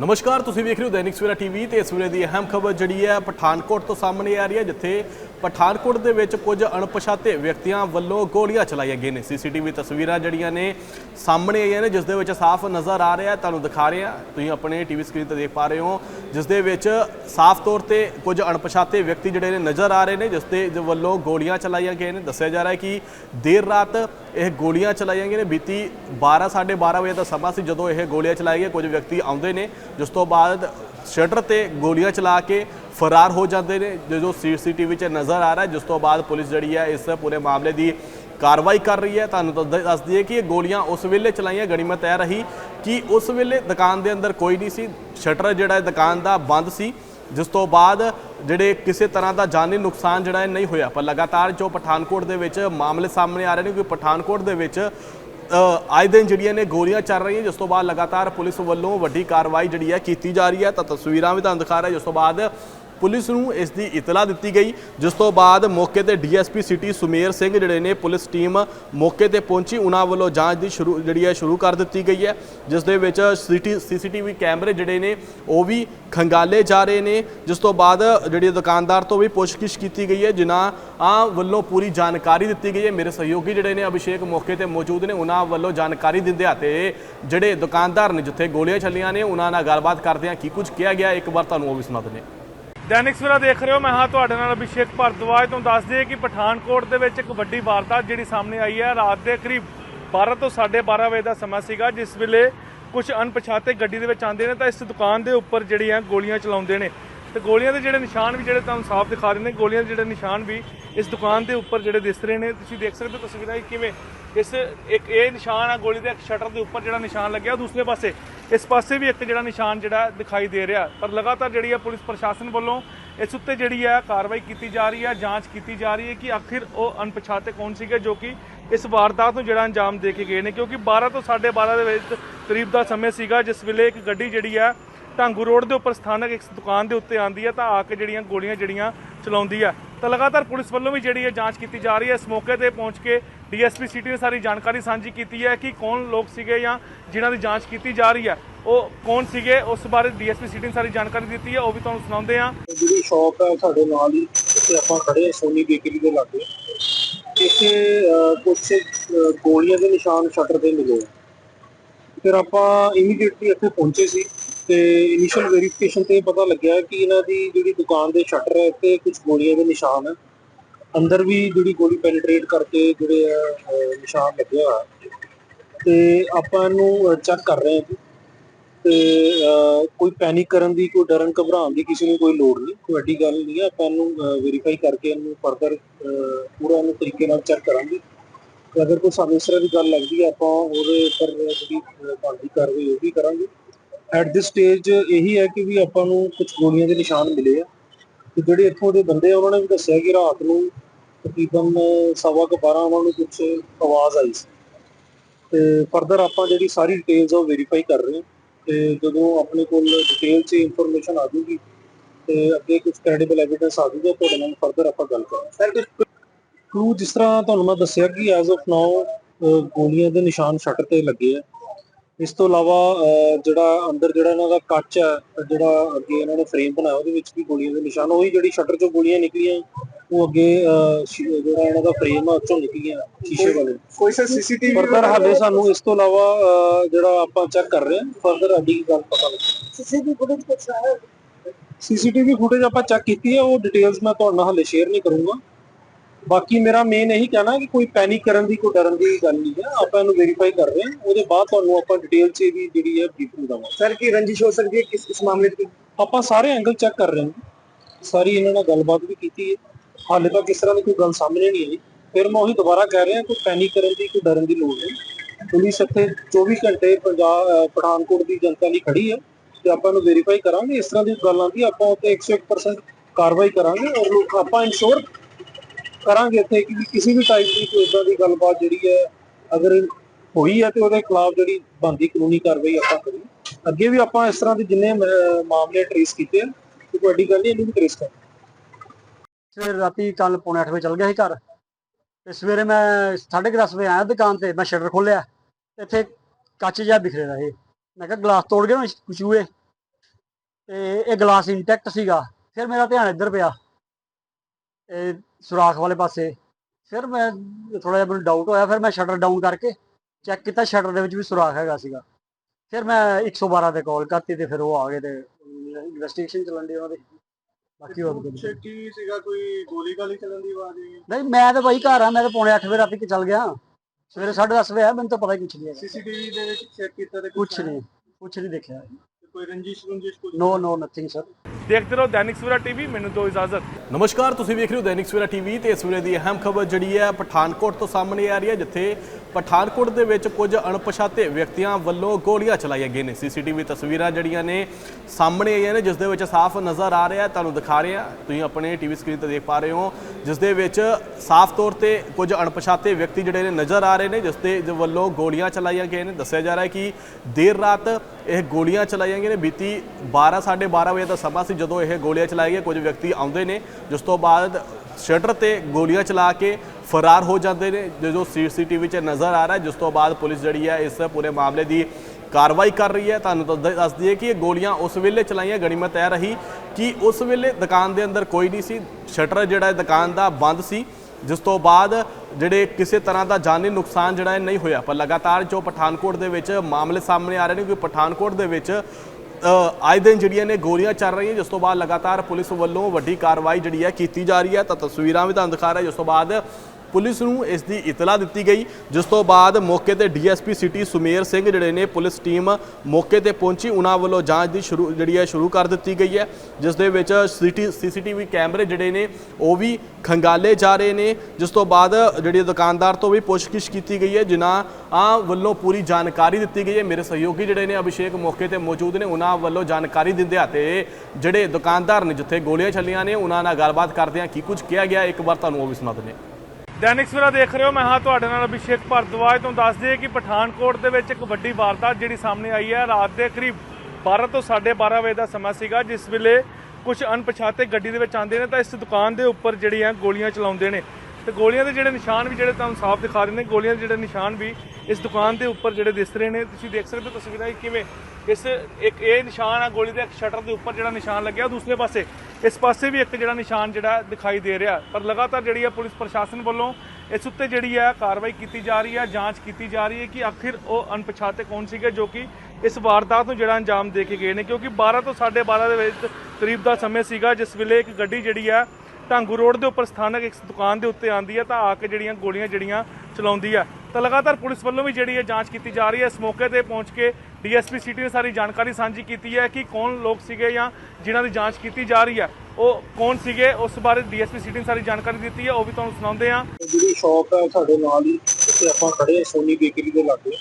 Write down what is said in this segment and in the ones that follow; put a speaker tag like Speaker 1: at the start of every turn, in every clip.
Speaker 1: ਨਮਸਕਾਰ, ਤੁਸੀਂ ਵੇਖ ਰਹੇ ਹੋ ਦੈਨਿਕ ਸਵੇਰਾ ਟੀਵੀ ਤੇ ਇਸ ਵੇਲੇ ਦੀ ਅਹਿਮ ਖਬਰ ਜਿਹੜੀ ਹੈ ਪਠਾਨਕੋਟ ਤੋਂ ਸਾਹਮਣੇ ਆ ਰਹੀ ਹੈ, ਜਿੱਥੇ ਪਠਾਨਕੋਟ ਦੇ ਵਿੱਚ ਕੁਝ ਅਣਪਛਾਤੇ ਵਿਅਕਤੀਆਂ ਵੱਲੋਂ ਗੋਲੀਆਂ ਚਲਾਈਆਂ ਗਈਆਂ ਨੇ। ਸੀਸੀਟੀਵੀ ਤਸਵੀਰਾਂ ਜਿਹੜੀਆਂ ਨੇ ਸਾਹਮਣੇ ਆਈਆਂ ਨੇ, ਜਿਸ ਦੇ ਵਿੱਚ ਸਾਫ਼ ਨਜ਼ਰ ਆ ਰਿਹਾ ਤੁਹਾਨੂੰ ਦਿਖਾ ਰਹੇ ਹਾਂ ਤੁਸੀਂ ਆਪਣੇ ਟੀਵੀ ਸਕਰੀਨ ਤੇ ਦੇਖ ਪਾ ਰਹੇ ਹੋ, ਜਿਸ ਦੇ ਵਿੱਚ ਸਾਫ਼ ਤੌਰ ਤੇ ਕੁਝ ਅਣਪਛਾਤੇ ਵਿਅਕਤੀ ਜਿਹੜੇ ਨੇ ਨਜ਼ਰ ਆ ਰਹੇ ਨੇ, ਜਿਸ ਦੇ ਵੱਲੋਂ ਗੋਲੀਆਂ ਚਲਾਈਆਂ ਗਈਆਂ ਨੇ। ਦੱਸਿਆ ਜਾ ਰਿਹਾ ਹੈ ਕਿ ਦੇਰ ਰਾਤ ਇਹ ਗੋਲੀਆਂ ਚਲਾਈਆਂ ਗਈਆਂ ਨੇ। ਬੀਤੀ 12 12:30 ਵਜੇ ਦਾ ਸਮਾਂ ਸੀ ਜਦੋਂ ਇਹ ਗੋਲੀਆਂ ਚਲਾਈ ਗਈਆਂ। ਕੁਝ ਵਿਅਕਤੀ ਆਉਂਦੇ ਨੇ, ਜਿਸ ਤੋਂ ਬਾਅਦ ਸ਼ਟਰ ਤੇ ਗੋਲੀਆਂ ਚਲਾ ਕੇ ਫਰਾਰ ਹੋ ਜਾਂਦੇ ਨੇ, ਜੋ ਸੀਸੀਟੀਵੀ 'ਚ ਨਜ਼ਰ ਆ ਰਿਹਾ ਜਿਸ ਤੋਂ ਬਾਅਦ ਪੁਲਿਸ ਜਿਹੜੀ ਹੈ ਇਸ ਪੂਰੇ ਮਾਮਲੇ ਦੀ ਕਾਰਵਾਈ ਕਰ ਰਹੀ ਹੈ। ਤੁਹਾਨੂੰ ਤਾਂ ਦੱਸ ਦਈਏ ਕਿ ਇਹ ਗੋਲੀਆਂ ਉਸ ਵੇਲੇ ਚਲਾਈਆਂ ਗਣੀਮਤ ਇਹ ਰਹੀ ਕਿ ਉਸ ਵੇਲੇ ਦੁਕਾਨ ਦੇ ਅੰਦਰ ਕੋਈ ਨਹੀਂ ਸੀ। ਸ਼ਟਰ ਜਿਹੜਾ ਦੁਕਾਨ ਦਾ ਬੰਦ ਸੀ, ਜਿਸ ਤੋਂ ਬਾਅਦ ਜਿਹੜੇ ਕਿਸੇ ਤਰ੍ਹਾਂ ਦਾ ਜਾਨੀ ਨੁਕਸਾਨ ਜਿਹੜਾ ਹੈ ਨਹੀਂ ਹੋਇਆ। ਪਰ ਲਗਾਤਾਰ ਜੋ ਪਠਾਨਕੋਟ ਦੇ ਵਿੱਚ ਮਾਮਲੇ ਸਾਹਮਣੇ ਆ ਰਹੇ ਨੇ ਕਿ ਪਠਾਨਕੋਟ ਦੇ ਵਿੱਚ ਆਏ ਦਿਨ ਜਿਹੜੀਆਂ ਨੇ ਗੋਲੀਆਂ ਚੱਲ ਰਹੀਆਂ, ਜਿਸ ਤੋਂ ਬਾਅਦ ਲਗਾਤਾਰ ਪੁਲਿਸ ਵੱਲੋਂ ਵੱਡੀ ਕਾਰਵਾਈ ਜਿਹੜੀ ਹੈ ਕੀਤੀ ਜਾ ਰਹੀ ਹੈ। ਤਾਂ ਤਸਵੀਰਾਂ ਵੀ ਤੁਹਾਨੂੰ ਦਿਖਾ ਰਿਹਾ, ਜਿਸ ਤੋਂ ਬਾਅਦ ਪੁਲਿਸ ਨੂੰ ਇਸ ਦੀ ਇਤਲਾਹ ਦਿੱਤੀ ਗਈ, ਜਿਸ ਤੋਂ ਬਾਅਦ ਮੌਕੇ ਤੇ ਡੀਐਸਪੀ ਸਿਟੀ ਸੁਮੇਰ ਸਿੰਘ ਜਿਹੜੇ ਨੇ ਪੁਲਿਸ ਟੀਮ ਮੌਕੇ ਤੇ ਪਹੁੰਚੀ, ਉਹਨਾਂ ਵੱਲੋਂ ਜਾਂਚ ਦੀ ਸ਼ੁਰੂ ਜਿਹੜੀ ਹੈ ਸ਼ੁਰੂ ਕਰ ਦਿੱਤੀ ਗਈ ਹੈ। ਜਿਸ ਦੇ ਵਿੱਚ ਸਿਟੀ, ਸੀਸੀਟੀਵੀ ਕੈਮਰੇ ਜਿਹੜੇ ਨੇ, ਉਹ ਵੀ ਖੰਗਾਲੇ ਜਾ ਰਹੇ ਨੇ, ਜਿਸ ਤੋਂ ਬਾਅਦ ਜਿਹੜੀ ਦੁਕਾਨਦਾਰ ਤੋਂ ਵੀ ਪੁੱਛਗਿੱਛ ਕੀਤੀ ਗਈ ਹੈ, ਜਿਨ੍ਹਾਂ ਆ ਵੱਲੋਂ ਪੂਰੀ ਜਾਣਕਾਰੀ ਦਿੱਤੀ ਗਈ ਹੈ। ਮੇਰੇ ਸਹਿਯੋਗੀ ਜਿਹੜੇ ਨੇ ਅਭਿਸ਼ੇਕ ਮੌਕੇ ਤੇ ਮੌਜੂਦ ਨੇ, ਉਹਨਾਂ ਵੱਲੋਂ ਜਾਣਕਾਰੀ ਦਿੰਦੇ ਆ ਤੇ ਜਿਹੜੇ ਦੁਕਾਨਦਾਰ ਨੇ ਜਿੱਥੇ ਗੋਲੀਆਂ ਚੱਲੀਆਂ ਨੇ, ਉਹਨਾਂ ਨਾਲ ਗੱਲਬਾਤ ਕਰਦੇ ਆ। ਕੀ ਕੁਝ ਕਿਹਾ ਗਿਆ, ਇੱਕ ਵਾਰ ਤੁਹਾਨੂੰ ਉਹ ਵੀ ਸੁਣਾ ਦਿੰਦੇ ਹਾਂ
Speaker 2: ਦੈਨਿਕ ਸਵੇਰਾ ਦੇਖ ਰਹੇ ਹੋ, ਮੈਂ ਹਾਂ ਤੁਹਾਡੇ ਨਾਲ ਅਭਿਸ਼ੇਕ ਭਾਰਦਵਾਜ। ਤੁਹਾਨੂੰ ਦੱਸ ਦਈਏ ਕਿ ਪਠਾਨਕੋਟ ਦੇ ਵਿੱਚ ਇੱਕ ਵੱਡੀ ਵਾਰਦਾਤ ਜਿਹੜੀ ਸਾਹਮਣੇ ਆਈ ਹੈ। ਰਾਤ ਦੇ ਕਰੀਬ 12 ਤੋਂ 12:30 ਵਜੇ ਦਾ ਸਮਾਂ ਸੀਗਾ, ਜਿਸ ਵੇਲੇ ਕੁਝ ਅਣਪਛਾਤੇ ਗੱਡੀ ਦੇ ਵਿੱਚ ਆਉਂਦੇ ਨੇ ਤਾਂ ਇਸ ਦੁਕਾਨ ਦੇ ਉੱਪਰ ਜਿਹੜੀਆਂ ਗੋਲੀਆਂ ਚਲਾਉਂਦੇ ਨੇ। ਤੇ ਗੋਲੀਆਂ ਦੇ ਜਿਹੜੇ ਨਿਸ਼ਾਨ ਵੀ ਜਿਹੜੇ ਤੁਹਾਨੂੰ ਸਾਫ਼ ਦਿਖਾ ਰਹੇ ਨੇ, ਗੋਲੀਆਂ ਦੇ ਜਿਹੜੇ ਨਿਸ਼ਾਨ ਵੀ ਇਸ ਦੁਕਾਨ ਦੇ ਉੱਪਰ ਜਿਹੜੇ ਦਿਸ ਰਹੇ ਨੇ। ਤੁਸੀਂ ਦੇਖ ਸਕਦੇ ਹੋ ਤਸਵੀਰਾਂ 'ਚ ਕਿਵੇਂ ਇਸ ਇੱਕ ਇਹ ਨਿਸ਼ਾਨ ਆ, ਗੋਲੀ ਦੇ ਇੱਕ ਸ਼ਟਰ ਦੇ ਉੱਪਰ ਜਿਹੜਾ ਨਿਸ਼ਾਨ ਲੱਗਿਆ। ਦੂਸਰੇ ਪਾਸੇ ਇਸ ਪਾਸੇ ਵੀ ਇੱਕ ਜਿਹੜਾ ਨਿਸ਼ਾਨ ਜਿਹੜਾ ਦਿਖਾਈ ਦੇ ਰਿਹਾ। ਪਰ ਲਗਾਤਾਰ ਜਿਹੜੀ ਆ ਪੁਲਿਸ ਪ੍ਰਸ਼ਾਸਨ ਵੱਲੋਂ ਇਸ ਉੱਤੇ ਜਿਹੜੀ ਹੈ ਕਾਰਵਾਈ ਕੀਤੀ ਜਾ ਰਹੀ ਹੈ ਜਾਂਚ ਕੀਤੀ ਜਾ ਰਹੀ ਹੈ ਕਿ ਆਖਿਰ ਉਹ ਅਣਪਛਾਤੇ ਕੌਣ ਸੀਗੇ ਜੋ ਕਿ ਇਸ ਵਾਰਦਾਤ ਨੂੰ ਜਿਹੜਾ ਅੰਜਾਮ ਦੇ ਕੇ ਗਏ ਨੇ। ਕਿਉਂਕਿ 12 ਤੋਂ 12:30 ਦੇ ਵਿੱਚ ਕਰੀਬ ਦਾ ਸਮੇਂ ਸੀਗਾ, ਜਿਸ ਵੇਲੇ ਇੱਕ ਗੱਡੀ ਜਿਹੜੀ ਹੈ ਢਾਂਗੂ ਰੋਡ ਦੇ ਉੱਪਰ ਸਥਾਨਕ ਇੱਕ ਦੁਕਾਨ ਦੇ ਉੱਤੇ ਆਂਦੀ ਹੈ ਤਾਂ ਆ ਕੇ ਜਿਹੜੀਆਂ ਗੋਲੀਆਂ ਜਿਹੜੀਆਂ ਚਲਾਉਂਦੀ ਹੈ। ਤਾਂ ਲਗਾਤਾਰ ਪੁਲਿਸ ਵੱਲੋਂ ਵੀ ਜਿਹੜੀ ਹੈ ਜਾਂਚ ਕੀਤੀ ਜਾ ਰਹੀ ਹੈ। ਇਸ ਮੌਕੇ ਤੇ ਪਹੁੰਚ ਕੇ ਡੀਐਸਪੀ ਸਿਟੀ ਨੇ ਸਾਰੀ ਜਾਣਕਾਰੀ ਸਾਂਝੀ ਕੀਤੀ ਹੈ ਕਿ ਕੌਣ ਲੋਕ ਸੀਗੇ ਜਾਂ ਜਿਨ੍ਹਾਂ ਦੀ ਜਾਂਚ ਕੀਤੀ ਜਾ ਰਹੀ ਹੈ। ਉਹ ਕੌਣ ਸੀਗੇ? ਉਸ ਬਾਰੇ ਡੀਐਸਪੀ ਸਿਟੀ ਨੇ ਸਾਰੀ ਜਾਣਕਾਰੀ ਦਿੱਤੀ ਹੈ। ਉਹ ਵੀ ਤੁਹਾਨੂੰ ਸੁਣਾਉਂਦੇ ਹਾਂ।
Speaker 3: ਜਿਹੜੀ ਸ਼ਾਪ ਹੈ ਸਾਡੇ ਨਾਲ ਹੀ ਇੱਥੇ ਆਪਾਂ ਖੜੇ ਸੋਨੀ ਬੇਕਰੀ ਦੇ ਲਾਗੇ। ਇੱਥੇ ਅਹ, ਗੋਲੀਆਂ ਦੇ ਨਿਸ਼ਾਨ ਸ਼ਟਰ ਤੇ ਮਿਲੇ ਫਿਰ ਆਪਾਂ ਇਮੀਡੀਏਟਲੀ ਇੱਥੇ ਪਹੁੰਚੇ ਸੀ। ਤੇ ਇਨੀਸ਼ੀਅਲ ਵੈਰੀਫਿਕੇਸ਼ਨ ਤੇ ਪਤਾ ਲੱਗਿਆ ਕਿ ਇਹਨਾਂ ਦੀ ਜਿਹੜੀ ਦੁਕਾਨ ਦੇ ਸ਼ਟਰ ਹੈ ਤੇ ਕੁਝ ਗੋਲੀਆਂ ਦੇ ਨਿਸ਼ਾਨ ਹੈ ਅੰਦਰ ਵੀ ਜਿਹੜੀ ਗੋਲੀ ਪੈਨੀਟ੍ਰੇਟ ਕਰਕੇ ਜਿਹੜੇ ਆ, ਨਿਸ਼ਾਨ ਲੱਗਿਆ ਹੋਇਆ ਤੇ ਆਪਾਂ ਇਹਨੂੰ ਚੈੱਕ ਕਰ ਰਹੇ ਹਾਂ ਜੀ। ਤੇ ਕੋਈ ਪੈਨਿਕ ਕਰਨ ਦੀ ਕੋਈ ਡਰਨ ਘਬਰਾਉਣ ਦੀ ਕਿਸੇ ਨੂੰ ਕੋਈ ਲੋੜ ਨਹੀਂ। ਕੋਈ ਐਡੀ ਗੱਲ ਨਹੀਂ ਹੈ ਆਪਾਂ ਇਹਨੂੰ ਵੈਰੀਫਾਈ ਕਰਕੇ ਇਹਨੂੰ ਫਰਦਰ ਪੂਰਾ ਇਹਨੂੰ ਤਰੀਕੇ ਨਾਲ ਚੈੱਕ ਕਰਾਂਗੇ। ਤੇ ਅਗਰ ਕੋਈ ਸਾਨੂੰ ਇਸ ਤਰ੍ਹਾਂ ਦੀ ਗੱਲ ਲੱਗਦੀ ਹੈ ਆਪਾਂ ਉਹਦੇ ਉੱਪਰ ਜਿਹੜੀ ਬਣਦੀ ਕਾਰਵਾਈ ਉਹ ਵੀ ਕਰਾਂਗੇ। ਐਟ ਦਿਸ ਸਟੇਜ ਇਹੀ ਹੈ ਕਿ ਵੀ ਆਪਾਂ ਨੂੰ ਕੁਝ ਗੋਲੀਆਂ ਦੇ ਨਿਸ਼ਾਨ ਮਿਲੇ ਆ। ਤੇ ਜਿਹੜੇ ਇੱਥੋਂ ਦੇ ਬੰਦੇ ਆ ਉਹਨਾਂ ਨੇ ਵੀ ਦੱਸਿਆ ਕਿ ਰਾਤ ਨੂੰ ਤਕਰੀਬਨ ਸਵਾ ਕੁ 12 ਉਹਨਾਂ ਨੂੰ ਕੁਝ ਆਵਾਜ਼ ਆਈ ਸੀ। ਤੇ ਫਰਦਰ ਆਪਾਂ ਜਿਹੜੀ ਸਾਰੀ ਡਿਟੇਲਸ ਉਹ ਵੈਰੀਫਾਈ ਕਰ ਰਹੇ ਹਾਂ। ਤੇ ਜਦੋਂ ਆਪਣੇ ਕੋਲ ਡਿਟੇਲ 'ਚ ਇਨਫੋਰਮੇਸ਼ਨ ਆ ਜੂਗੀ ਤੇ ਅੱਗੇ ਕੁਝ ਕ੍ਰੈਡੀਬਲ ਐਵੀਡੈਂਸ ਆ ਜੂਗਾ ਤੁਹਾਡੇ ਨਾਲ ਫਰਦਰ ਆਪਾਂ ਗੱਲ ਕਰਾਂਗੇ। ਸਰ ਕੁਝ ਕਲੂ ਜਿਸ ਤਰ੍ਹਾਂ ਤੁਹਾਨੂੰ ਮੈਂ ਦੱਸਿਆ ਕਿ ਐਜ਼ ਆਫ ਨਾਓ ਗੋਲੀਆਂ ਦੇ ਨਿਸ਼ਾਨ ਸ਼ਟਰ ਤੇ ਲੱਗੇ ਆ। ਇਸ ਤੋਂ ਇਲਾਵਾ ਜਿਹੜਾ ਅੰਦਰ ਜਿਹੜਾ ਇਹਨਾਂ ਦਾ ਕੱਚ ਹੈ ਜਿਹੜਾ ਅੱਗੇ ਇਹਨਾਂ ਨੇ ਫਰੇਮ ਬਣਾਇਆ ਉਹਦੇ ਵਿੱਚ ਵੀ ਗੋਲੀਆਂ ਦੇ ਨਿਸ਼ਾਨ ਉਹੀ ਜਿਹੜੀ ਸ਼ਟਰ ਚੋਂ ਗੋਲੀਆਂ ਨਿਕਲੀਆਂ ਉਹ ਅੱਗੇ ਜਿਹੜਾ ਇਹਨਾਂ ਦਾ ਫਰੇਮ ਆ ਉਹ ਚੋਂ ਨਿਕਲੀਆਂ ਸ਼ੀਸ਼ੇ ਵਾਲੇ।
Speaker 4: ਕੋਈ ਸਰ ਸੀਸੀਟੀਵੀ
Speaker 3: ਫਰਦਰ ਹਾਲੇ ਸਾਨੂੰ ਇਸ ਤੋਂ ਇਲਾਵਾ ਜਿਹੜਾ ਆਪਾਂ ਚੈੱਕ ਕਰ ਰਹੇ ਹਾਂ ਫਰਦਰ ਅੱਡੀ ਗੱਲ ਪਤਾ ਲੱਗ
Speaker 4: ਸੀਸੀਟੀਵੀ ਫੁਟੇਜ ਕੁਛ ਹੈ
Speaker 3: ਸੀਸੀਟੀਵੀ ਫੁਟੇਜ ਆਪਾਂ ਚੈੱਕ ਕੀਤੀ ਹੈ ਉਹ ਡਿਟੇਲਸ ਮੈਂ ਤੁਹਾਡੇ ਨਾਲ ਹਾਲੇ ਸ਼ੇਅਰ ਨਹੀਂ ਕਰੂੰਗਾ। ਬਾਕੀ ਮੇਰਾ ਮੇਨ ਇਹੀ ਕਹਿਣਾ ਕਿ ਕੋਈ ਪੈਨਿਕ ਕਰਨ ਦੀ ਕੋਈ ਡਰਨ ਦੀ ਗੱਲ ਨਹੀਂ ਹੈ। ਆਪਾਂ ਇਹਨੂੰ ਵੈਰੀਫਾਈ ਕਰ ਰਹੇ ਹਾਂ। ਉਹਦੇ ਬਾਅਦ ਤੁਹਾਨੂੰ ਆਪਾਂ ਡਿਟੇਲ 'ਚ ਵੀ ਜਿਹੜੀ ਹੈ ਬਰੀਫਿੰਗ ਦਵਾਂਗੇ।
Speaker 4: ਸਰ ਕੀ ਰੰਜਿਸ਼ ਹੋ ਸਕਦੀ ਹੈ ਕਿਸ ਇਸ ਮਾਮਲੇ 'ਚ
Speaker 3: ਆਪਾਂ ਸਾਰੇ ਐਂਗਲ ਚੈੱਕ ਕਰ ਰਹੇ ਹਾਂ। ਸਾਰੀ ਇਹਨਾਂ ਨਾਲ ਗੱਲਬਾਤ ਵੀ ਕੀਤੀ ਹੈ। ਹਾਲੇ ਤੱਕ ਇਸ ਤਰ੍ਹਾਂ ਦੀ ਕੋਈ ਗੱਲ ਸਾਹਮਣੇ ਨਹੀਂ ਆਈ। ਫਿਰ ਮੈਂ ਉਹੀ ਦੁਬਾਰਾ ਕਹਿ ਰਿਹਾ ਕੋਈ ਪੈਨਿਕ ਕਰਨ ਦੀ ਕੋਈ ਡਰਨ ਦੀ ਲੋੜ ਨਹੀਂ। ਪੁਲਿਸ ਇੱਥੇ 24 ਘੰਟੇ ਪੰਜਾਬ ਪਠਾਨਕੋਟ ਦੀ ਜਨਤਾ ਲਈ ਖੜੀ ਹੈ ਤੇ ਆਪਾਂ ਨੂੰ ਵੈਰੀਫਾਈ ਕਰਾਂਗੇ। ਇਸ ਤਰ੍ਹਾਂ ਦੀ ਗੱਲਾਂ ਦੀ ਆਪਾਂ ਉੱਤੇ 101% ਕਾਰਵਾਈ ਕਰਾਂਗੇ ਔਰ ਲੋਕ ਆਪਾਂ ਇਨਸ਼ੋਰ ਕਰਾਂਗੇ ਇੱਥੇ ਕਿ ਵੀ ਕਿਸੇ ਵੀ ਟਾਈਪ ਦੀ ਕੋਈ ਇਦਾਂ ਦੀ ਗੱਲਬਾਤ ਜਿਹੜੀ ਹੈ, ਅਗਰ ਹੋਈ ਹੈ ਤੇ ਉਹਦੇ ਖਿਲਾਫ ਜਿਹੜੀ ਬਣਦੀ ਕਾਨੂੰਨੀ ਕਾਰਵਾਈ ਆਪਾਂ ਕਰੀਏ। ਅੱਗੇ ਵੀ ਆਪਾਂ ਇਸ ਤਰ੍ਹਾਂ ਦੇ ਜਿੰਨੇ ਮਾਮਲੇ ਟ੍ਰੇਸ ਕੀਤੇ ਆ, ਤੇ ਕੋਈ ਵੱਡੀ ਗੱਲ ਨਹੀਂ ਇਹਨੂੰ ਵੀ ਟ੍ਰੇਸ ਕਰ।
Speaker 5: ਸਵੇਰ ਰਾਤੀ ਕੱਲ ਪੌਣੇ ਅੱਠ ਵਜੇ ਚਲ ਗਿਆ ਸੀ ਘਰ। ਤੇ ਸਵੇਰੇ ਮੈਂ 10:30 ਵਜੇ ਆਇਆ ਦੁਕਾਨ ਤੇ, ਮੈਂ ਸ਼ਟਰ ਖੋਲਿਆ ਇੱਥੇ ਕੱਚ ਜਿਹਾ ਬਿਖਰੇ ਦਾ ਸੀ। ਮੈਂ ਕਿਹਾ ਗਲਾਸ ਤੋੜ ਗਏ ਕੁਛ ਚੂਹੇ। ਤੇ ਇਹ ਗਲਾਸ ਇੰਟੈਕਟ ਸੀਗਾ, ਫਿਰ ਮੇਰਾ ਧਿਆਨ ਇੱਧਰ ਪਿਆ। ਇਹ ਸੁਰਾਖ ਵਾਲੇ ਪਾਸੇ। ਫਿਰ ਮੈਂ ਥੋੜਾ ਜਿਹਾ ਮੈਨੂੰ ਡਾਊਟ ਹੋਇਆ ਫਿਰ ਮੈਂ ਸ਼ਟਰ ਡਾਊਨ ਕਰਕੇ ਚੈੱਕ ਕੀਤਾ ਸ਼ਟਰ ਦੇ ਵਿੱਚ ਵੀ ਸੁਰਾਖ ਹੈਗਾ ਸੀਗਾ। ਫਿਰ ਮੈਂ 112 ਤੇ ਕਾਲ ਕਰਤੀ ਤੇ ਫਿਰ ਉਹ ਆ ਗਏ ਤੇ ਇਨਵੈਸਟੀਗੇਸ਼ਨ ਚੱਲਣ ਦੀ ਉਹਨਾਂ ਦੀ। ਬਾਕੀ ਹੋਰ ਕੁਝ।
Speaker 4: ਕੀ ਸੀਗਾ ਕੋਈ ਗੋਲੀ ਗਾਲੀ ਚੱਲਣ ਦੀ ਆਵਾਜ਼ ਆਈ
Speaker 5: ਨਹੀਂ ਮੈਂ ਤਾਂ ਬਾਈ ਘਰ ਆ ਮੈਂ ਤਾਂ ਪੌਣੇ 8 ਵਜੇ ਰਾਤੀ ਕਿ ਚੱਲ ਗਿਆ। ਸਵੇਰੇ 10:30 ਵਜੇ ਆਇਆ ਮੈਨੂੰ ਤਾਂ ਪਤਾ ਹੀ ਕੁਛ ਨਹੀਂ
Speaker 4: ਸੀਸੀਟੀਵੀ ਦੇ ਵਿੱਚ ਚੈੱਕ ਕੀਤਾ ਤੇ
Speaker 5: ਕੁਛ ਨਹੀਂ ਕੁਛ ਨਹੀਂ ਦੇਖਿਆ।
Speaker 4: ਕੋਈ ਰੰਜਿਸ਼ ਰੰਜਿਸ਼
Speaker 5: ਨੋ ਨੋ ਨਥਿੰਗ ਸਰ
Speaker 2: ਦੇਖਦੇ ਰਹੋ ਦੈਨਿਕ ਸਵੇਰਾ ਟੀਵੀ ਮੈਨੂੰ ਦਿਓ ਇਜਾਜ਼ਤ।
Speaker 1: ਨਮਸਕਾਰ ਤੁਸੀਂ ਵੇਖ ਰਹੇ ਹੋ ਦੈਨਿਕ ਸਵੇਰਾ ਟੀਵੀ ਤੇ ਇਸ ਵੇਲੇ ਦੀ ਅਹਿਮ ਖਬਰ ਜਿਹੜੀ ਹੈ ਪਠਾਨਕੋਟ ਤੋਂ ਸਾਹਮਣੇ ਆ ਰਹੀ ਹੈ ਜਿੱਥੇ ਪਠਾਨਕੋਟ ਦੇ ਵਿੱਚ ਕੁਝ ਅਣਪਛਾਤੇ ਵਿਅਕਤੀਆਂ ਵੱਲੋਂ ਗੋਲੀਆਂ ਚਲਾਈਆਂ ਗਈਆਂ ਨੇ। ਸੀਸੀਟੀਵੀ ਤਸਵੀਰਾਂ ਜਿਹੜੀਆਂ ਨੇ ਸਾਹਮਣੇ ਆਈਆਂ ਨੇ ਜਿਸ ਦੇ ਵਿੱਚ ਸਾਫ਼ ਨਜ਼ਰ ਆ ਰਿਹਾ ਤੁਹਾਨੂੰ ਦਿਖਾ ਰਹੇ ਹਾਂ। ਤੁਸੀਂ ਆਪਣੇ ਟੀਵੀ ਸਕਰੀਨ ਤੇ ਦੇਖ ਪਾ ਰਹੇ ਹੋ ਜਿਸ ਦੇ ਵਿੱਚ ਸਾਫ਼ ਤੌਰ ਤੇ ਕੁਝ ਅਣਪਛਾਤੇ ਵਿਅਕਤੀ ਜਿਹੜੇ ਨੇ ਨਜ਼ਰ ਆ ਰਹੇ ਨੇ ਜਿਸ ਦੇ ਵੱਲੋਂ ਗੋਲੀਆਂ ਚਲਾਈਆਂ ਗਈਆਂ ਨੇ। ਦੱਸਿਆ ਜਾ ਰਿਹਾ ਹੈ ਕਿ ਦੇਰ ਰਾਤ ਇਹ ਗੋਲੀਆਂ ਚਲਾਈਆਂ ਗਈਆਂ ਨੇ। ਬੀਤੀ 12 12:30 ਵਜੇ ਦਾ ਸਮਾਂ ਸੀ ਜਦੋਂ ਇਹ ਗੋਲੀਆਂ ਚਲਾਈ ਗਈਆਂ। ਕੁਝ ਵਿਅਕਤੀ ਆਉਂਦੇ ਨੇ, ਜਿਸ ਤੋਂ ਬਾਅਦ ਸ਼ਟਰ ਤੇ ਗੋਲੀਆਂ ਚਲਾ ਕੇ ਫਰਾਰ ਹੋ ਜਾਂਦੇ ਨੇ ਜੋ ਸੀਸੀਟੀਵੀ 'ਚ ਨਜ਼ਰ ਆ ਰਿਹਾ ਜਿਸ ਤੋਂ ਬਾਅਦ ਪੁਲਿਸ ਜਿਹੜੀ ਹੈ ਇਸ ਪੂਰੇ ਮਾਮਲੇ ਦੀ ਕਾਰਵਾਈ ਕਰ ਰਹੀ ਹੈ। ਤੁਹਾਨੂੰ ਤਾਂ ਦ- ਦੱਸ ਦਈਏ ਕਿ ਇਹ ਗੋਲੀਆਂ ਉਸ ਵੇਲੇ ਚਲਾਈਆਂ ਗਣੀਮਤ ਇਹ ਰਹੀ ਕਿ ਉਸ ਵੇਲੇ ਦੁਕਾਨ ਦੇ ਅੰਦਰ ਕੋਈ ਨਹੀਂ ਸੀ। ਸ਼ਟਰ ਜਿਹੜਾ ਦੁਕਾਨ ਦਾ ਬੰਦ ਸੀ। ਜਿਸ ਤੋਂ ਬਾਅਦ ਜਿਹੜੇ ਕਿਸੇ ਤਰ੍ਹਾਂ ਦਾ ਜਾਨੀ ਨੁਕਸਾਨ ਜਿਹੜਾ ਹੈ ਨਹੀਂ ਹੋਇਆ, ਪਰ ਲਗਾਤਾਰ ਜੋ ਪਠਾਨਕੋਟ ਦੇ ਵਿੱਚ ਮਾਮਲੇ ਸਾਹਮਣੇ ਆ ਰਹੇ ਨੇ ਕਿ ਪਠਾਨਕੋਟ ਦੇ ਵਿੱਚ ਆਏ ਦਿਨ ਜਿਹੜੀਆਂ ਨੇ ਗੋਲੀਆਂ ਚੱਲ ਰਹੀਆਂ, ਜਿਸ ਤੋਂ ਬਾਅਦ ਲਗਾਤਾਰ ਪੁਲਿਸ ਵੱਲੋਂ ਵੱਡੀ ਕਾਰਵਾਈ ਜਿਹੜੀ ਹੈ ਕੀਤੀ ਜਾ ਰਹੀ ਹੈ, ਤਾਂ ਤਸਵੀਰਾਂ ਵੀ ਤੁਹਾਨੂੰ ਦਿਖਾ ਰਿਹਾ, ਜਿਸ ਤੋਂ ਬਾਅਦ ਪੁਲਿਸ ਨੂੰ ਇਸ ਦੀ ਇਤਲਾਹ ਦਿੱਤੀ ਗਈ, ਜਿਸ ਤੋਂ ਬਾਅਦ ਮੌਕੇ ਤੇ ਡੀਐਸਪੀ ਸਿਟੀ ਸੁਮੇਰ ਸਿੰਘ ਜਿਹੜੇ ਨੇ ਪੁਲਿਸ ਟੀਮ ਮੌਕੇ ਤੇ ਪਹੁੰਚੀ, ਉਹਨਾਂ ਵੱਲੋਂ ਜਾਂਚ ਦੀ ਸ਼ੁਰੂ ਜਿਹੜੀ ਹੈ ਸ਼ੁਰੂ ਕਰ ਦਿੱਤੀ ਗਈ ਹੈ, ਜਿਸ ਦੇ ਵਿੱਚ ਸਿਟੀ, ਸੀਸੀਟੀਵੀ ਕੈਮਰੇ ਜਿਹੜੇ ਨੇ, ਉਹ ਵੀ ਖੰਗਾਲੇ ਜਾ ਰਹੇ ਨੇ, ਜਿਸ ਤੋਂ ਬਾਅਦ ਜਿਹੜੀ ਦੁਕਾਨਦਾਰ ਤੋਂ ਵੀ ਪੁੱਛਗਿੱਛ ਕੀਤੀ ਗਈ ਹੈ, ਜਿਨ੍ਹਾਂ ਆ ਵੱਲੋਂ ਪੂਰੀ ਜਾਣਕਾਰੀ ਦਿੱਤੀ ਗਈ ਹੈ। ਮੇਰੇ ਸਹਿਯੋਗੀ ਜਿਹੜੇ ਨੇ ਅਭਿਸ਼ੇਕ ਮੌਕੇ ਤੇ ਮੌਜੂਦ ਨੇ, ਉਹਨਾਂ ਵੱਲੋਂ ਜਾਣਕਾਰੀ ਦਿੰਦੇ ਤੇ ਜਿਹੜੇ ਦੁਕਾਨਦਾਰ ਨੇ ਜਿੱਥੇ ਗੋਲੀਆਂ ਚੱਲੀਆਂ ਨੇ, ਉਹਨਾਂ ਨਾਲ ਗੱਲਬਾਤ ਕਰਦੇ ਆ, ਕੀ ਕੁਝ ਕਿਹਾ ਗਿਆ, ਇੱਕ ਵਾਰ ਤੁਹਾਨੂੰ ਉਹ ਵੀ ਸੁਣਾ ਦਿੰਦੇ ਹਾਂ
Speaker 2: ਦੈਨਿਕ ਸਵੇਰਾ ਦੇਖ ਰਹੇ ਹੋ, ਮੈਂ ਹਾਂ ਤੁਹਾਡੇ ਨਾਲ ਅਭਿਸ਼ੇਕ ਭਾਰਦਵਾਜ। ਤੋਂ ਦੱਸ ਦਈਏ ਕਿ ਪਠਾਨਕੋਟ ਦੇ ਵਿੱਚ ਇੱਕ ਵੱਡੀ ਵਾਰਦਾਤ ਜਿਹੜੀ ਸਾਹਮਣੇ ਆਈ ਹੈ, ਰਾਤ ਦੇ ਕਰੀਬ 12 ਤੋਂ 12:30 ਵਜੇ ਦਾ ਸਮਾਂ ਸੀਗਾ, ਜਿਸ ਵੇਲੇ ਕੁਝ ਅਣਪਛਾਤੇ ਗੱਡੀ ਦੇ ਵਿੱਚ ਆਉਂਦੇ ਨੇ ਤਾਂ ਇਸ ਦੁਕਾਨ ਦੇ ਉੱਪਰ ਜਿਹੜੀਆਂ ਗੋਲੀਆਂ ਚਲਾਉਂਦੇ ਨੇ। ਤੇ ਗੋਲੀਆਂ ਦੇ ਜਿਹੜੇ ਨਿਸ਼ਾਨ ਵੀ ਜਿਹੜੇ ਤੁਹਾਨੂੰ ਸਾਫ਼ ਦਿਖਾ ਰਹੇ ਨੇ, ਗੋਲੀਆਂ ਦੇ ਜਿਹੜੇ ਨਿਸ਼ਾਨ ਵੀ ਇਸ ਦੁਕਾਨ ਦੇ ਉੱਪਰ ਜਿਹੜੇ ਦਿਸ ਰਹੇ ਨੇ। ਤੁਸੀਂ ਦੇਖ ਸਕਦੇ ਹੋ ਤਸਵੀਰਾਂ 'ਚ ਕਿਵੇਂ ਇਸ ਇੱਕ ਇਹ ਨਿਸ਼ਾਨ ਆ, ਗੋਲੀ ਦੇ ਇੱਕ ਸ਼ਟਰ ਦੇ ਉੱਪਰ ਜਿਹੜਾ ਨਿਸ਼ਾਨ ਲੱਗਿਆ। ਦੂਸਰੇ ਪਾਸੇ ਇਸ ਪਾਸੇ ਵੀ ਇੱਕ ਜਿਹੜਾ ਨਿਸ਼ਾਨ ਜਿਹੜਾ ਦਿਖਾਈ ਦੇ ਰਿਹਾ। ਪਰ ਲਗਾਤਾਰ ਜਿਹੜੀ ਹੈ ਪੁਲਿਸ ਪ੍ਰਸ਼ਾਸਨ ਵੱਲੋਂ ਇਸ ਉੱਤੇ ਜਿਹੜੀ ਹੈ ਕਾਰਵਾਈ ਕੀਤੀ ਜਾ ਰਹੀ ਹੈ ਜਾਂਚ ਕੀਤੀ ਜਾ ਰਹੀ ਹੈ ਕਿ ਆਖਿਰ ਉਹ ਅਣਪਛਾਤੇ ਕੌਣ ਸੀਗੇ ਜੋ ਕਿ ਇਸ ਵਾਰਦਾਤ ਨੂੰ ਜਿਹੜਾ ਅੰਜਾਮ ਦੇ ਕੇ ਗਏ ਨੇ। ਕਿਉਂਕਿ 12 ਤੋਂ 12:30 ਦੇ ਵਿੱਚ ਕਰੀਬ ਦਾ ਸਮੇਂ ਸੀਗਾ, ਜਿਸ ਵੇਲੇ ਇੱਕ ਗੱਡੀ ਜਿਹੜੀ ਹੈ ਢਾਂਗੂ ਰੋਡ ਦੇ ਉੱਪਰ ਸਥਾਨਕ ਇੱਕ ਦੁਕਾਨ ਦੇ ਉੱਤੇ ਆਂਦੀ ਹੈ ਤਾਂ ਆ ਕੇ ਜਿਹੜੀਆਂ ਗੋਲੀਆਂ ਜਿਹੜੀਆਂ ਚਲਾਉਂਦੀ ਹੈ। ਤਾਂ ਲਗਾਤਾਰ ਪੁਲਿਸ ਵੱਲੋਂ ਵੀ ਜਿਹੜੀ ਹੈ ਜਾਂਚ ਕੀਤੀ ਜਾ ਰਹੀ ਹੈ। ਇਸ ਮੌਕੇ ਤੇ ਪਹੁੰਚ ਕੇ ਡੀਐਸਪੀ ਸਿਟੀ ਨੇ ਸਾਰੀ ਜਾਣਕਾਰੀ ਸਾਂਝੀ ਕੀਤੀ ਹੈ ਕਿ ਕੌਣ ਲੋਕ ਸੀਗੇ ਜਾਂ ਜਿਨ੍ਹਾਂ ਦੀ ਜਾਂਚ ਕੀਤੀ ਜਾ ਰਹੀ ਹੈ। ਉਹ ਕੌਣ ਸੀਗੇ? ਉਸ ਬਾਰੇ ਡੀਐਸਪੀ ਸਿਟੀ ਨੇ ਸਾਰੀ ਜਾਣਕਾਰੀ ਦਿੱਤੀ ਹੈ। ਉਹ ਵੀ ਤੁਹਾਨੂੰ ਸੁਣਾਉਂਦੇ ਹਾਂ।
Speaker 3: ਜਿਹੜੀ ਸ਼ਾਪ ਹੈ ਸਾਡੇ ਨਾਲ ਹੀ ਇੱਥੇ ਆਪਾਂ ਖੜੇ ਹਾਂ ਸੋਨੀ ਬੇਕਰੀ ਦੇ ਲਾਗੇ।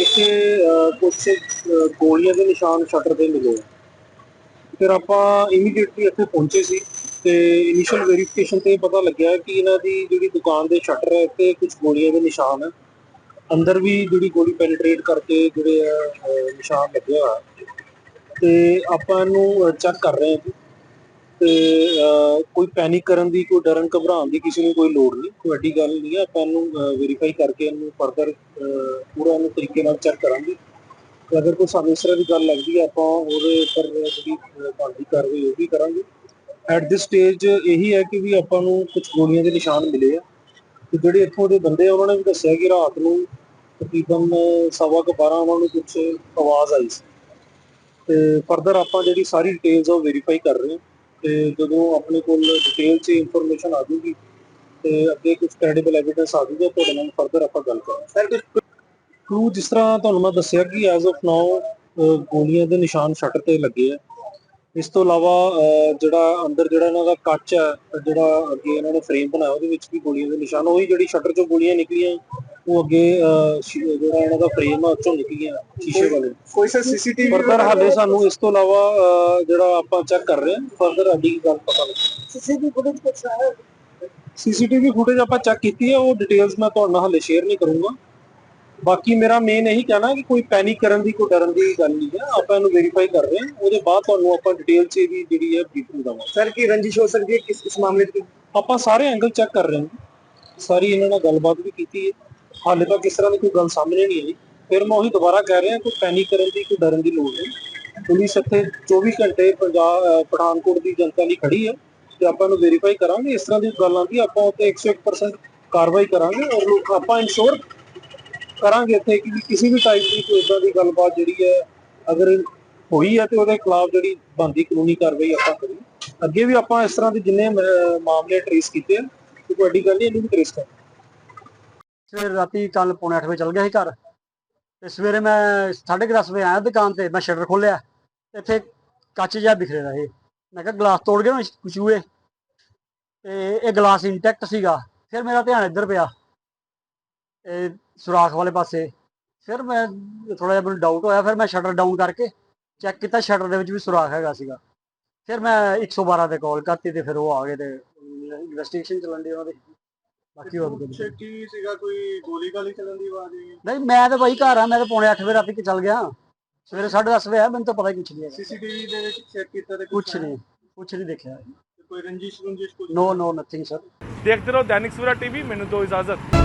Speaker 3: ਇੱਥੇ ਅਹ, ਗੋਲੀਆਂ ਦੇ ਨਿਸ਼ਾਨ ਸ਼ਟਰ ਤੇ ਮਿਲੇ। ਫਿਰ ਆਪਾਂ ਇਮੀਡੀਏਟਲੀ ਇੱਥੇ ਪਹੁੰਚੇ ਸੀ। ਤੇ ਇਨੀਸ਼ੀਅਲ ਵੈਰੀਫਿਕੇਸ਼ਨ ਤੇ ਪਤਾ ਲੱਗਿਆ ਕਿ ਇਹਨਾਂ ਦੀ ਜਿਹੜੀ ਦੁਕਾਨ ਦੇ ਸ਼ਟਰ ਹੈ ਤੇ ਕੁਝ ਗੋਲੀਆਂ ਦੇ ਨਿਸ਼ਾਨ ਹੈ ਅੰਦਰ ਵੀ ਜਿਹੜੀ ਗੋਲੀ ਪੈਨੀਟ੍ਰੇਟ ਕਰਕੇ ਜਿਹੜੇ ਆ ਨਿਸ਼ਾਨ ਲੱਗੇ ਹੋਇਆ। ਤੇ ਆਪਾਂ ਇਹਨੂੰ ਚੈੱਕ ਕਰ ਰਹੇ ਹਾਂ ਜੀ। ਤੇ ਕੋਈ ਪੈਨਿਕ ਕਰਨ ਦੀ, ਕੋਈ ਡਰਨ ਘਬਰਾਉਣ ਦੀ ਕਿਸੇ ਨੂੰ ਕੋਈ ਲੋੜ ਨਹੀਂ, ਕੋਈ ਵੱਡੀ ਗੱਲ ਨਹੀਂ ਹੈ ਆਪਾਂ ਇਹਨੂੰ ਵੈਰੀਫਾਈ ਕਰਕੇ ਇਹਨੂੰ ਫਰਦਰ ਪੂਰਾ ਇਹਨੂੰ ਤਰੀਕੇ ਨਾਲ ਚੈੱਕ ਕਰਾਂਗੇ। ਤੇ ਅਗਰ ਕੋਈ ਸਾਨੂੰ ਇਸ ਤਰ੍ਹਾਂ ਦੀ ਗੱਲ ਲੱਗਦੀ ਹੈ ਆਪਾਂ ਉਹਦੇ ਉੱਪਰ ਜਿਹੜੀ ਬਣਦੀ ਕਾਰਵਾਈ ਉਹ ਵੀ ਕਰਾਂਗੇ। ਐਟ ਦਿਸ ਸਟੇਜ ਇਹੀ ਹੈ ਕਿ ਵੀ ਆਪਾਂ ਨੂੰ ਕੁਝ ਗੋਲੀਆਂ ਦੇ ਨਿਸ਼ਾਨ ਮਿਲੇ ਆ। ਤੇ ਜਿਹੜੇ ਇੱਥੋਂ ਦੇ ਬੰਦੇ ਆ, ਉਹਨਾਂ ਨੇ ਵੀ ਦੱਸਿਆ ਕਿ ਰਾਤ ਨੂੰ ਤਕਰੀਬਨ ਸਵਾ ਕੁ 12 ਉਹਨਾਂ ਨੂੰ ਕੁਝ ਆਵਾਜ਼ ਆਈ ਸੀ। ਤੇ ਫਰਦਰ ਆਪਾਂ ਜਿਹੜੀ ਸਾਰੀ ਡਿਟੇਲਸ ਉਹ ਵੈਰੀਫਾਈ ਕਰ ਰਹੇ ਹਾਂ। ਤੇ ਜਦੋਂ ਆਪਣੇ ਕੋਲ ਡਿਟੇਲ 'ਚ ਇਨਫੋਰਮੇਸ਼ਨ ਆ ਜੂਗੀ ਤੇ ਅੱਗੇ ਕੁਝ ਕ੍ਰੈਡੀਬਲ ਐਵੀਡੈਂਸ ਆ ਜੂਗਾ ਤੁਹਾਡੇ ਨਾਲ ਫਰਦਰ ਆਪਾਂ ਗੱਲ ਕਰਾਂਗੇ। ਸਰ ਕੁਝ ਕਲੂ ਜਿਸ ਤਰ੍ਹਾਂ ਤੁਹਾਨੂੰ ਮੈਂ ਦੱਸਿਆ ਕਿ ਐਜ਼ ਆਫ ਨਾਓ ਗੋਲੀਆਂ ਦੇ ਨਿਸ਼ਾਨ ਸ਼ਟਰ ਤੇ ਲੱਗੇ ਆ। ਇਸ ਤੋਂ ਇਲਾਵਾ ਜਿਹੜਾ ਅੰਦਰ ਜਿਹੜਾ ਇਹਨਾਂ ਦਾ ਕੱਚ ਹੈ ਜਿਹੜਾ ਅੱਗੇ ਇਹਨਾਂ ਨੇ ਫਰੇਮ ਬਣਾਇਆ ਉਹਦੇ ਵਿੱਚ ਵੀ ਗੋਲੀਆਂ ਦੇ ਨਿਸ਼ਾਨ ਉਹੀ ਜਿਹੜੀ ਸ਼ਟਰ ਚੋਂ ਗੋਲੀਆਂ ਨਿਕਲੀਆਂ ਉਹ ਅੱਗੇ ਜਿਹੜਾ ਇਹਨਾਂ ਦਾ ਫਰੇਮ ਆ ਉਹ ਚੋਂ ਨਿਕਲੀਆਂ ਸ਼ੀਸ਼ੇ ਵਾਲੇ।
Speaker 4: ਕੋਈ ਸਰ ਸੀਸੀਟੀਵੀ
Speaker 3: ਫਰਦਰ ਹਾਲੇ ਸਾਨੂੰ ਇਸ ਤੋਂ ਇਲਾਵਾ ਜਿਹੜਾ ਆਪਾਂ ਚੈੱਕ ਕਰ ਰਹੇ ਹਾਂ ਫਰਦਰ ਅੱਡੀ ਗੱਲ ਪਤਾ ਲੱਗ।
Speaker 4: ਸੀਸੀਟੀਵੀ ਫੁਟੇਜ ਕੁਛ ਹੈ?
Speaker 3: ਸੀਸੀਟੀਵੀ ਫੁਟੇਜ ਆਪਾਂ ਚੈੱਕ ਕੀਤੀ ਹੈ ਉਹ ਡਿਟੇਲਸ ਮੈਂ ਤੁਹਾਡੇ ਨਾਲ ਹਾਲੇ ਸ਼ੇਅਰ ਨਹੀਂ ਕਰੂੰਗਾ। ਬਾਕੀ ਮੇਰਾ ਮੇਨ ਇਹੀ ਕਹਿਣਾ ਕਿ ਕੋਈ ਪੈਨਿਕ ਕਰਨ ਦੀ ਕੋਈ ਡਰਨ ਦੀ ਗੱਲ ਨਹੀਂ ਹੈ। ਆਪਾਂ ਇਹਨੂੰ ਵੈਰੀਫਾਈ ਕਰ ਰਹੇ ਹਾਂ। ਉਹਦੇ ਬਾਅਦ ਤੁਹਾਨੂੰ ਆਪਾਂ ਡਿਟੇਲ 'ਚ ਇਹਦੀ ਜਿਹੜੀ ਹੈ ਬਰੀਫਿੰਗ ਦਵਾਂਗੇ।
Speaker 4: ਸਰ ਕੀ ਰੰਜਿਸ਼ ਹੋ ਸਕਦੀ ਹੈ ਕਿਸ ਇਸ ਮਾਮਲੇ ਦੀ
Speaker 3: ਆਪਾਂ ਸਾਰੇ ਐਂਗਲ ਚੈੱਕ ਕਰ ਰਹੇ ਹਾਂ। ਸਾਰੀ ਇਹਨਾਂ ਨਾਲ ਗੱਲਬਾਤ ਵੀ ਕੀਤੀ ਹੈ। ਹਾਲੇ ਤੱਕ ਇਸ ਤਰ੍ਹਾਂ ਦੀ ਕੋਈ ਗੱਲ ਸਾਹਮਣੇ ਨਹੀਂ ਆਈ। ਫਿਰ ਮੈਂ ਉਹੀ ਦੁਬਾਰਾ ਕਹਿ ਰਿਹਾ ਕੋਈ ਪੈਨਿਕ ਕਰਨ ਦੀ ਕੋਈ ਡਰਨ ਦੀ ਲੋੜ ਨਹੀਂ। ਪੁਲਿਸ ਇੱਥੇ 24 ਘੰਟੇ ਪੰਜਾਬ ਪਠਾਨਕੋਟ ਦੀ ਜਨਤਾ ਲਈ ਖੜੀ ਹੈ ਤੇ ਆਪਾਂ ਇਹਨੂੰ ਵੈਰੀਫਾਈ ਕਰਾਂਗੇ। ਇਸ ਤਰ੍ਹਾਂ ਦੀ ਗੱਲਾਂ ਦੀ ਆਪਾਂ ਉੱਤੇ 101% ਕਾਰਵਾਈ ਕਰਾਂਗੇ ਔਰ ਲੋਕ ਆਪਾਂ ਇਨਸ਼ੋਰ ਕਰਾਂਗੇ ਇੱਥੇ ਕਿ ਵੀ ਕਿਸੇ ਵੀ ਟਾਈਪ ਦੀ ਕੋਈ ਇਦਾਂ ਦੀ ਗੱਲਬਾਤ ਜਿਹੜੀ ਹੈ, ਅਗਰ ਹੋਈ ਹੈ ਤੇ ਉਹਦੇ ਖਿਲਾਫ ਜਿਹੜੀ ਬਣਦੀ ਕਾਨੂੰਨੀ ਕਾਰਵਾਈ ਆਪਾਂ ਕਰੀਏ। ਅੱਗੇ ਵੀ ਆਪਾਂ ਇਸ ਤਰ੍ਹਾਂ ਦੇ ਜਿੰਨੇ ਮਾਮਲੇ ਟ੍ਰੇਸ ਕੀਤੇ ਆ, ਤੇ ਕੋਈ ਵੱਡੀ ਗੱਲ ਨਹੀਂ, ਇਹਨੂੰ ਵੀ ਟ੍ਰੇਸ ਕਰ
Speaker 5: ਸਵੇਰ ਰਾਤੀ ਕੱਲ ਪੌਣੇ ਅੱਠ ਵਜੇ ਚਲ ਗਿਆ ਸੀ ਘਰ। ਤੇ ਸਵੇਰੇ ਮੈਂ 10:30 ਵਜੇ ਆਇਆ ਦੁਕਾਨ ਤੇ, ਮੈਂ ਸ਼ਟਰ ਖੋਲਿਆ ਇੱਥੇ ਕੱਚ ਜਿਹਾ ਬਿਖਰੇ ਦਾ ਮੈਂ ਕਿਹਾ ਗਲਾਸ ਤੋੜ ਗਏ ਨਾ ਚੂਹੇ। ਤੇ ਇਹ ਗਲਾਸ ਇੰਟੈਕਟ ਸੀਗਾ, ਫਿਰ ਮੇਰਾ ਧਿਆਨ ਇੱਧਰ ਪਿਆ। ਇਹ ਸੁਰਾਖ ਵਾਲੇ ਪਾਸੇ। ਫਿਰ ਮੈਂ ਥੋੜਾ ਜਿਹਾ ਮੈਨੂੰ ਡਾਊਟ ਹੋਇਆ ਫਿਰ ਮੈਂ ਸ਼ਟਰ ਡਾਊਨ ਕਰਕੇ ਚੈੱਕ ਕੀਤਾ ਸ਼ਟਰ ਦੇ ਵਿੱਚ ਵੀ ਸੁਰਾਖ ਹੈਗਾ ਸੀਗਾ। ਫਿਰ ਮੈਂ 112 ਤੇ ਕਾਲ ਕਰਤੀ ਤੇ ਫਿਰ ਉਹ ਆ ਗਏ ਤੇ ਇਨਵੈਸਟੀਗੇਸ਼ਨ ਚੱਲਣ ਦੀ ਉਹਨਾਂ ਦੀ। ਬਾਕੀ ਹੋਰ ਕੁਝ।
Speaker 4: ਕੀ ਸੀਗਾ ਕੋਈ ਗੋਲੀ ਗਾਲੀ ਚੱਲਣ ਦੀ ਆਵਾਜ਼ ਆਈ
Speaker 5: ਨਹੀਂ ਮੈਂ ਤਾਂ ਬਾਈ ਘਰ ਆ ਮੈਂ ਤਾਂ ਪੌਣੇ 8 ਵਜੇ ਰਾਤੀ ਕਿ ਚੱਲ ਗਿਆ। ਸਵੇਰੇ 10:30 ਵਜੇ ਆਇਆ ਮੈਨੂੰ ਤਾਂ ਪਤਾ ਹੀ ਕੁਛ ਨਹੀਂ ਹੈਗਾ।
Speaker 4: ਸੀਸੀਟੀਵੀ ਦੇ ਵਿੱਚ ਚੈੱਕ ਕੀਤਾ ਤੇ
Speaker 5: ਕੁਛ ਨਹੀਂ ਕੁਛ ਨਹੀਂ ਦੇਖਿਆ।
Speaker 4: ਕੋਈ ਰੰਜਿਸ਼ ਰੰਜਿਸ਼ ਕੁਝ
Speaker 5: ਨੋ ਨੋ ਨਥਿੰਗ ਸਰ
Speaker 2: ਦੇਖਦੇ ਰਹੋ ਦੈਨਿਕ ਸਵੇਰਾ ਟੀਵੀ ਮੈਨੂੰ ਦਿਓ ਇਜਾਜ਼ਤ।